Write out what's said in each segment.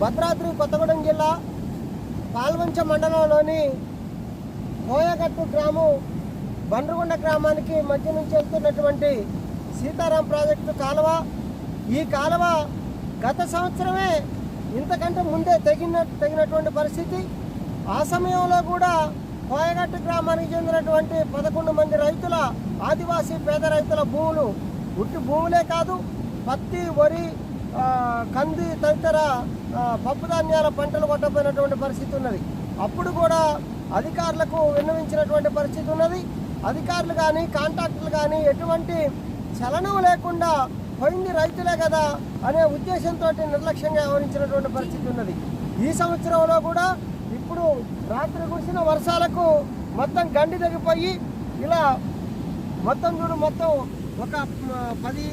భద్రాద్రి కొత్తగూడెం జిల్లా పాల్వంచ మండలంలోని కోయగట్టు గ్రామం బండ్రగొండ గ్రామానికి మధ్య నుంచి వెళ్తున్నటువంటి సీతారాం ప్రాజెక్టు కాలువ. ఈ కాలువ గత సంవత్సరమే ఇంతకంటే ముందే తెగిన తెగినటువంటి పరిస్థితి. ఆ సమయంలో కూడా కోయగట్టు గ్రామానికి చెందినటువంటి పదకొండు మంది రైతుల ఆదివాసీ పేద రైతుల భూములు ఉట్టి భూములే కాదు పత్తి వరి కంది తదితర పప్పుధాన్యాల పప్పు ధాన్యాల పంటలు కొట్టపోయినటువంటి పరిస్థితి ఉన్నది. అప్పుడు కూడా అధికారులకు విన్నవించినటువంటి పరిస్థితి ఉన్నది. అధికారులు కానీ కాంట్రాక్టర్లు కానీ ఎటువంటి చలనం లేకుండా పోయింది రైతులే కదా అనే ఉద్దేశంతో నిర్లక్ష్యంగా వ్యవహరించినటువంటి పరిస్థితి ఉన్నది. ఈ సంవత్సరంలో కూడా ఇప్పుడు రాత్రి కురిసిన వర్షాలకు మొత్తం గండి తగ్గిపోయి ఇలా మొత్తం చూడు మొత్తం ఒక పది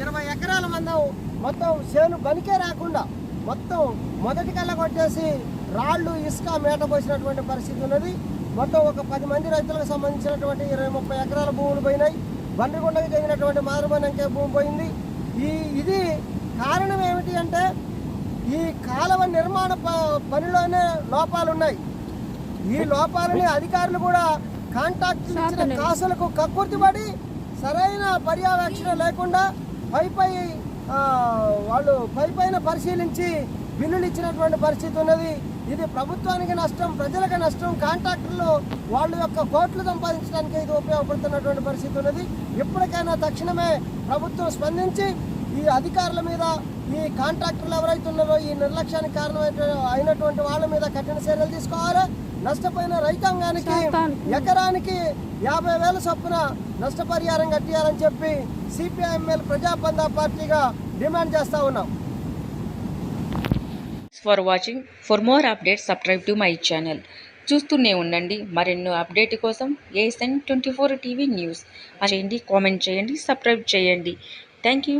ఇరవై ఎకరాల మందం మొత్తం చేను బనికే రాకుండా మొత్తం మొదటి కల్లా కొట్టేసి రాళ్ళు ఇసుక మేట పోసినటువంటి పరిస్థితి ఉన్నది. మొత్తం ఒక పది మంది రైతులకు సంబంధించినటువంటి ఇరవై ముప్పై ఎకరాల భూములు పోయినాయి. బండ్రికొండకి చెందినటువంటి మారుమనంకే భూమి పోయింది. ఈ ఇది కారణం ఏమిటి అంటే ఈ కాలువ నిర్మాణ ప- పనిలోనే లోపాలు ఉన్నాయి ఈ లోపాలని అధికారులు కూడా కాంటాక్ట్ ఇచ్చిన కాసులకు కక్కుర్తిపడి సరైన పర్యవేక్షణ లేకుండా పై పై వాళ్ళు పై పైన పరిశీలించి బిల్లులు ఇచ్చినటువంటి పరిస్థితి ఉన్నది. ఇది ప్రభుత్వానికి నష్టం ప్రజలకు నష్టం. కాంట్రాక్టర్లు వాళ్ళ యొక్క కోట్లు సంపాదించడానికి ఇది ఉపయోగపడుతున్నటువంటి పరిస్థితి ఉన్నది. ఇప్పటికైనా తక్షణమే ప్రభుత్వం స్పందించి ఈ అధికారుల మీద ఈ కాంట్రాక్టర్లు ఎవరైతే ఉన్నారో ఈ నిర్లక్ష్యానికి కారణమైన అయినటువంటి వాళ్ళ మీద కఠిన చర్యలు తీసుకోవాలి. నష్టపోయిన రైతాంగానికి ఎకరానికి యాభై వేల చొప్పున నష్టపరిహారం కట్టియాలని చెప్పి సిపిఐఎంఎల్ ప్రజాబంధా పార్టీగా డిమాండ్ చేస్తా ఉన్నాం. For watching for more updates subscribe to my channel చూస్తూనే ఉండండి. మరెన్నో అప్డేట్ కోసం ASN twenty four TV news చేయండి కామెంట్ చేయండి. సబ్స్క్రైబ్ చేయండి. Thank you